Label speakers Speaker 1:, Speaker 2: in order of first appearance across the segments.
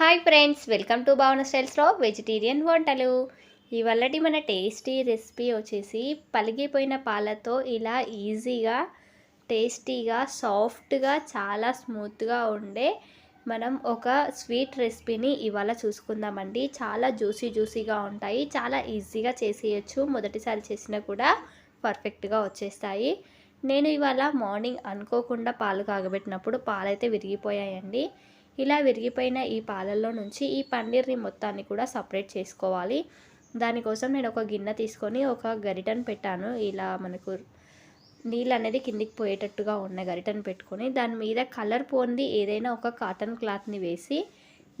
Speaker 1: Hi friends welcome to భావన స్టైల్స్లో vegetarian వంటలు. ఇవాళటి మన టేస్టీ రెసిపీ వచ్చేసి పలిగిపోయిన పాలతో ఇలా ఈజీగా టేస్టీగా సాఫ్ట్గా చాలా స్మూత్గా ఉండే మనం ఒక స్వీట్ రెసిపీని ఇవాళ చూసుకుందామండి. చాలా జ్యూసీ జ్యూసీగా ఉంటాయి. చాలా ఈజీగా చేసేయచ్చు. మొదటిసారి చేసినా కూడా పర్ఫెక్ట్గా వచ్చేస్తాయి. నేను ఇవాళ మార్నింగ్ అనుకోకుండా పాలు కాగబెట్టినప్పుడు పాలైతే విరిగిపోయాయండి. ఇలా విరిగిపోయిన ఈ పాలల్లో నుంచి ఈ పన్నీర్ని మొత్తాన్ని కూడా సపరేట్ చేసుకోవాలి. దానికోసం నేను ఒక గిన్నె తీసుకొని ఒక గరిటను పెట్టాను. ఇలా మనకు నీళ్ళు అనేది కిందికి పోయేటట్టుగా ఉన్న గరిటను పెట్టుకొని దాని మీద కలర్ పోంది ఏదైనా ఒక కాటన్ క్లాత్ని వేసి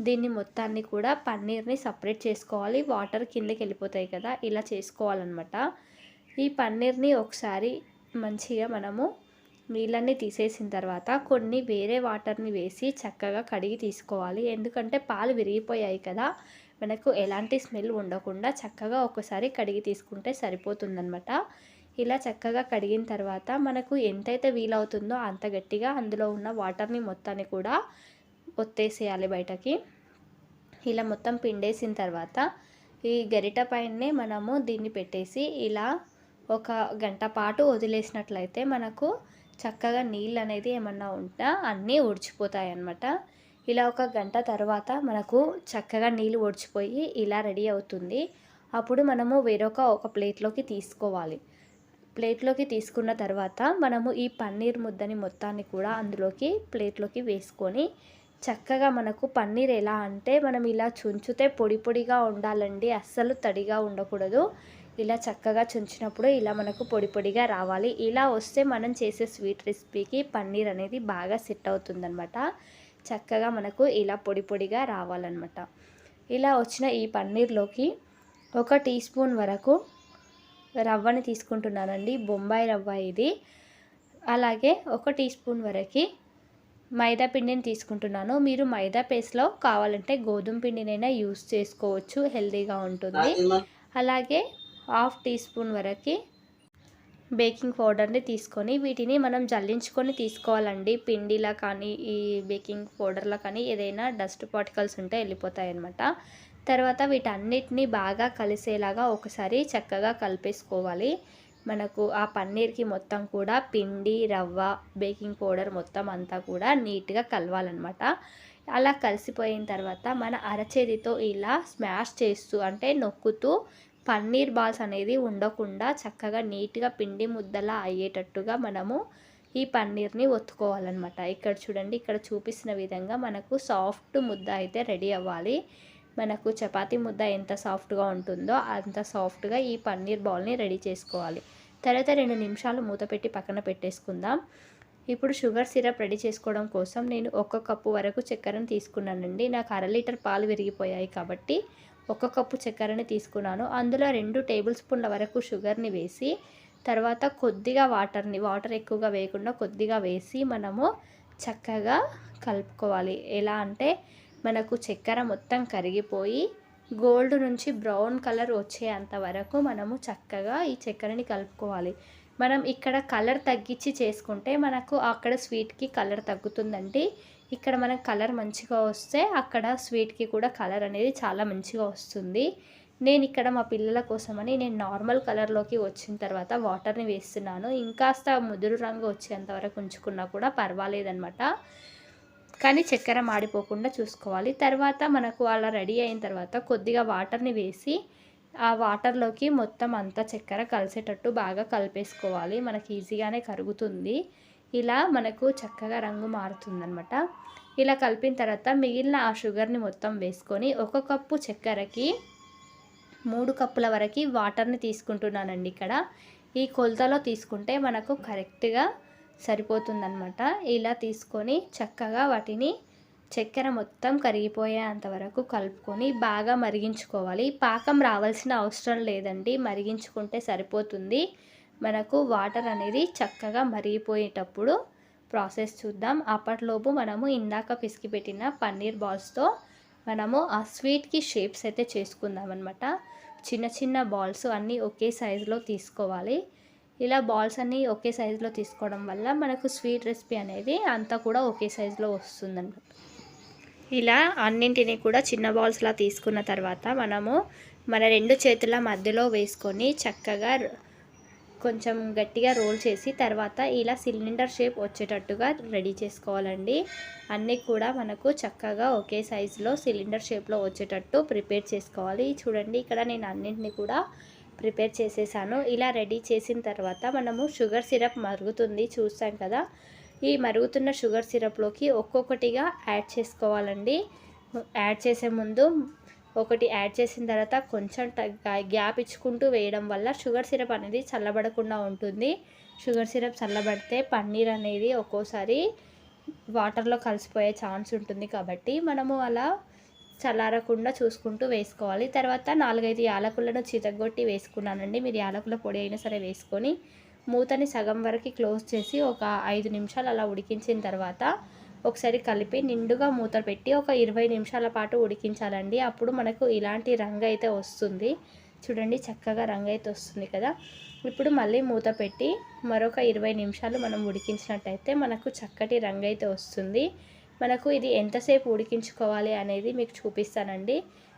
Speaker 1: దీన్ని మొత్తాన్ని కూడా పన్నీర్ని సపరేట్ చేసుకోవాలి. వాటర్ కిందకి వెళ్ళిపోతాయి కదా ఇలా చేసుకోవాలన్నమాట. ఈ పన్నీర్ని ఒకసారి మంచిగా మనము నీళ్ళన్నీ తీసేసిన తర్వాత కొన్ని వేరే వాటర్ని వేసి చక్కగా కడిగి తీసుకోవాలి. ఎందుకంటే పాలు విరిగిపోయాయి కదా మనకు ఎలాంటి స్మెల్ ఉండకుండా చక్కగా ఒకసారి కడిగి తీసుకుంటే సరిపోతుందనమాట ఇలా చక్కగా కడిగిన తర్వాత మనకు ఎంతైతే వీలవుతుందో అంత గట్టిగా అందులో ఉన్న వాటర్ని మొత్తాన్ని కూడా ఒత్తేసేయాలి బయటకి. ఇలా మొత్తం పిండేసిన తర్వాత ఈ గరిట పైనే మనము దీన్ని పెట్టేసి ఇలా ఒక గంట పాటు వదిలేసినట్లయితే మనకు చక్కగా నీళ్ళు అనేది ఏమన్నా ఉంటే అన్నీ ఒడిచిపోతాయి అన్నమాట ఇలా ఒక గంట తర్వాత మనకు చక్కగా నీళ్ళు ఒడిచిపోయి ఇలా రెడీ అవుతుంది. అప్పుడు మనము వేరొక ఒక ప్లేట్లోకి తీసుకోవాలి. ప్లేట్లోకి తీసుకున్న తర్వాత మనము ఈ పన్నీర్ ముద్దని మొత్తాన్ని కూడా అందులోకి ప్లేట్లోకి వేసుకొని చక్కగా మనకు పన్నీర్ ఎలా అంటే మనం ఇలా చుంచితే పొడి పొడిగా ఉండాలండి అస్సలు తడిగా ఉండకూడదు. ఇలా చక్కగా చుంచినప్పుడు ఇలా మనకు పొడి పొడిగా రావాలి. ఇలా వస్తే మనం చేసే స్వీట్ రెసిపీకి పన్నీర్ అనేది బాగా సెట్ అవుతుందన్నమాట. చక్కగా మనకు ఇలా పొడి పొడిగా రావాలన్నమాట. ఇలా వచ్చిన ఈ పన్నీర్లోకి ఒక టీ స్పూన్ వరకు రవ్వని తీసుకుంటున్నానండి. బొంబాయి రవ్వ ఇది. అలాగే ఒక టీ స్పూన్ వరకు మైదా పిండిని తీసుకుంటున్నాను. మీరు మైదా పేస్ట్లో కావాలంటే గోధుమ పిండినైనా యూస్ చేసుకోవచ్చు. హెల్తీగా ఉంటుంది. అలాగే హాఫ్ టీ స్పూన్ వరకు బేకింగ్ పౌడర్ని తీసుకొని వీటిని మనం జల్లించుకొని తీసుకోవాలండి. పిండిలా కానీ ఈ బేకింగ్ పౌడర్లో కానీ ఏదైనా డస్ట్ పార్టికల్స్ ఉంటే వెళ్ళిపోతాయి అన్నమాట తర్వాత వీటన్నిటిని బాగా కలిసేలాగా ఒకసారి చక్కగా కలిపేసుకోవాలి. మనకు ఆ పన్నీర్కి మొత్తం కూడా పిండి రవ్వ బేకింగ్ పౌడర్ మొత్తం అంతా కూడా నీట్గా కలవాలన్నమాట. అలా కలిసిపోయిన తర్వాత మన అరచేతితో ఇలా స్మాష్ చేస్తూ అంటే నొక్కుతూ పన్నీర్ బాల్స్ అనేది ఉండకుండా చక్కగా నీట్గా పిండి ముద్దలా అయ్యేటట్టుగా మనము ఈ పన్నీర్ని ఒత్తుకోవాలన్నమాట. ఇక్కడ చూడండి ఇక్కడ చూపిస్తున్న విధంగా మనకు సాఫ్ట్ ముద్ద అయితే రెడీ అవ్వాలి. మనకు చపాతీ ముద్ద ఎంత సాఫ్ట్గా ఉంటుందో అంత సాఫ్ట్గా ఈ పన్నీర్ బాల్ని రెడీ చేసుకోవాలి. తర్వాత రెండు నిమిషాలు మూత పెట్టి పక్కన పెట్టేసుకుందాం. ఇప్పుడు షుగర్ సిరప్ రెడీ చేసుకోవడం కోసం నేను ఒక కప్పు వరకు చక్కెరను తీసుకున్నానండి. నాకు అర లీటర్ పాలు విరిగిపోయాయి కాబట్టి ఒక కప్పు చక్కెరని తీసుకున్నాను. అందులో రెండు టేబుల్ స్పూన్ల వరకు షుగర్ని వేసి తర్వాత కొద్దిగా వాటర్ని వాటర్ ఎక్కువగా వేయకుండా కొద్దిగా వేసి మనము చక్కగా కలుపుకోవాలి. ఎలా అంటే మనకు చక్కెర మొత్తం కరిగిపోయి గోల్డ్ నుంచి బ్రౌన్ కలర్ వచ్చేంత వరకు మనము చక్కగా ఈ చక్కెరని కలుపుకోవాలి. మనం ఇక్కడ కలర్ తగ్గించి చేసుకుంటే మనకు అక్కడ స్వీట్కి కలర్ తగ్గుతుందండి. ఇక్కడ మనకు కలర్ మంచిగా వస్తే అక్కడ స్వీట్కి కూడా కలర్ అనేది చాలా మంచిగా వస్తుంది. నేను ఇక్కడ మా పిల్లల కోసమని నేను నార్మల్ కలర్లోకి వచ్చిన తర్వాత వాటర్ని వేస్తున్నాను. ఇంకాస్త ముదురు రంగు వచ్చేంత వరకు ఉంచుకున్నా కూడా పర్వాలేదనమాట కానీ చక్కెర మాడిపోకుండా చూసుకోవాలి. తర్వాత మనకు అలా రెడీ అయిన తర్వాత కొద్దిగా వాటర్ని వేసి ఆ వాటర్లోకి మొత్తం అంతా చక్కెర కలిసేటట్టు బాగా కలిపేసుకోవాలి. మనకి ఈజీగానే కరుగుతుంది. ఇలా మనకు చక్కగా రంగు మారుతుందనమాట ఇలా కలిపిన తర్వాత మిగిలిన ఆ షుగర్ని మొత్తం వేసుకొని ఒక కప్పు చక్కెరకి మూడు కప్పుల వరకు వాటర్ని తీసుకుంటున్నానండి ఇక్కడ. ఈ కొలతలో తీసుకుంటే మనకు కరెక్ట్గా సరిపోతుందనమాట ఇలా తీసుకొని చక్కగా వాటిని చక్కెర మొత్తం కరిగిపోయేంత వరకు కలుపుకొని బాగా మరిగించుకోవాలి. పాకం రావాల్సిన అవసరం లేదండి. మరిగించుకుంటే సరిపోతుంది. మనకు వాటర్ అనేది చక్కగా మరిగిపోయేటప్పుడు ప్రాసెస్ చూద్దాం. అప్పటిలోపు మనము ఇందాక పిసికి పెట్టిన పన్నీర్ బాల్స్తో మనము ఆ స్వీట్కి షేప్స్ అయితే చేసుకుందాం అనమాట చిన్న చిన్న బాల్స్ అన్నీ ఒకే సైజులో తీసుకోవాలి. ఇలా బాల్స్ అన్నీ ఒకే సైజులో తీసుకోవడం వల్ల మనకు స్వీట్ రెసిపీ అనేది అంతా కూడా ఒకే సైజులో వస్తుందన్నమాట ఇలా అన్నింటినీ కూడా చిన్న బాల్స్లా తీసుకున్న తర్వాత మనము మన రెండు చేతుల మధ్యలో వేసుకొని చక్కగా కొంచెం గట్టిగా రోల్ చేసి తర్వాత ఇలా సిలిండర్ షేప్ వచ్చేటట్టుగా రెడీ చేసుకోవాలండి. అన్నీ కూడా మనకు చక్కగా ఒకే సైజులో సిలిండర్ షేప్లో వచ్చేటట్టు ప్రిపేర్ చేసుకోవాలి. చూడండి ఇక్కడ నేను అన్నింటినీ కూడా ప్రిపేర్ చేసేసాను. ఇలా రెడీ చేసిన తర్వాత మనము షుగర్ సిరప్ మరుగుతుంది చూస్తాం కదా. ఈ మరుగుతున్న షుగర్ సిరప్లోకి ఒక్కొక్కటిగా యాడ్ చేసుకోవాలండి. యాడ్ చేసే ముందు ఒకటి యాడ్ చేసిన తర్వాత కొంచెం గ్యాప్ ఇచ్చుకుంటూ వేయడం వల్ల షుగర్ సిరప్ అనేది చల్లబడకుండా ఉంటుంది. షుగర్ సిరప్ చల్లబడితే పన్నీర్ అనేది ఒక్కోసారి వాటర్లో కలిసిపోయే ఛాన్స్ ఉంటుంది కాబట్టి మనము అలా చల్లారకుండా చూసుకుంటూ వేసుకోవాలి. తర్వాత నాలుగైదు యాలకులను చితగొట్టి వేసుకున్నానండి. మీరు యాలకుల పొడి అయినా సరే వేసుకొని మూతని సగం వరకు క్లోజ్ చేసి ఒక ఐదు నిమిషాలు అలా ఉడికించిన తర్వాత ఒకసారి కలిపి నిండుగా మూత పెట్టి ఒక ఇరవై నిమిషాల పాటు ఉడికించాలండి. అప్పుడు మనకు ఇలాంటి రంగు అయితే వస్తుంది. చూడండి చక్కగా రంగు అయితే వస్తుంది కదా. ఇప్పుడు మళ్ళీ మూత పెట్టి మరొక ఇరవై నిమిషాలు మనం ఉడికించినట్టయితే మనకు చక్కటి రంగు అయితే వస్తుంది. మనకు ఇది ఎంతసేపు ఉడికించుకోవాలి అనేది మీకు చూపిస్తానండి.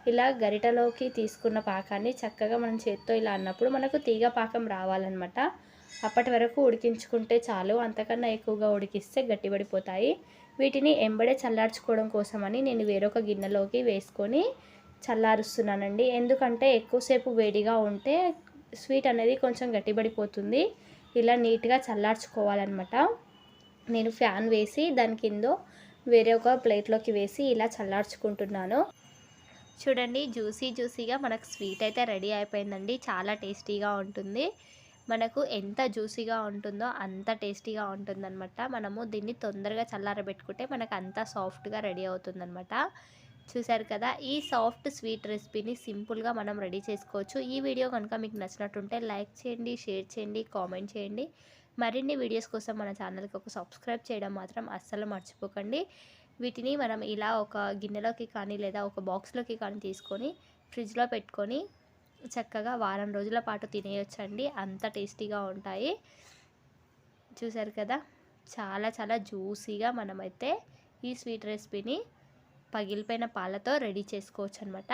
Speaker 1: ఇలా గరిటలోకి తీసుకున్న పాకాన్ని చక్కగా మనం చేత్తో ఇలా అన్నప్పుడు మనకు తీగ పాకం రావాలన్నమాట. అప్పటి వరకు ఉడికించుకుంటే చాలు అంతకన్నా ఎక్కువగా ఉడికిస్తే గట్టిపడిపోతాయి వీటిని ఎంబడే చల్లార్చుకోవడం కోసమని నేను వేరొక గిన్నెలోకి వేసుకొని చల్లారుస్తున్నానండి. ఎందుకంటే ఎక్కువసేపు వేడిగా ఉంటే స్వీట్ అనేది కొంచెం గట్టిపడిపోతుంది ఇలా నీట్గా చల్లార్చుకోవాలన్నమాట. నేను ఫ్యాన్ వేసి దాని కింద వేరే ఒక ప్లేట్లోకి వేసి ఇలా చల్లార్చుకుంటున్నాను. చూడండి జ్యూసీ జ్యూసీగా మనకు స్వీట్ అయితే రెడీ అయిపోయిందండి. చాలా టేస్టీగా ఉంటుంది. మనకు ఎంత జ్యూసీగా ఉంటుందో అంత టేస్టీగా ఉంటుందన్నమాట. మనము దీన్ని తొందరగా చల్లారబెట్టుకుంటే మనకు అంత సాఫ్ట్గా రెడీ అవుతుందన్నమాట. చూసారు కదా ఈ సాఫ్ట్ స్వీట్ రెసిపీని సింపుల్గా మనం రెడీ చేసుకోవచ్చు. ఈ వీడియో కనుక మీకు నచ్చినట్టుంటే లైక్ చేయండి షేర్ చేయండి కామెంట్ చేయండి. మరిన్ని వీడియోస్ కోసం మన ఛానల్కి ఒక సబ్స్క్రైబ్ చేయడం మాత్రం అస్సలు మర్చిపోకండి. వీటిని మనం ఇలా ఒక గిన్నెలోకి కానీ లేదా ఒక బాక్స్లోకి కానీ తీసుకొని ఫ్రిడ్జ్లో పెట్టుకొని చక్కగా వారం రోజుల పాటు తినేయొచ్చండి. అంత టేస్టీగా ఉంటాయి. చూసారు కదా? చాలా చాలా జ్యూసీగా మనమైతే ఈ స్వీట్ రెసిపీని పగిలిపోయిన పాలతో రెడీ చేసుకోవచ్చు అనమాట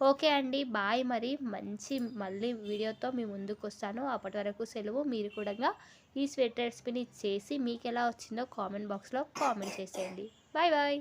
Speaker 1: ఓకే అండి. బాయ్ మరి. మంచి మళ్ళీ వీడియోతో మీ ముందుకు వస్తాను అప్పటి వరకు సెలవు. మీరు కూడా ఈ స్వీట్ రెసిపీని చేసి మీకు ఎలా వచ్చిందో కామెంట్ బాక్స్లో కామెంట్ చేసేయండి. Bye bye.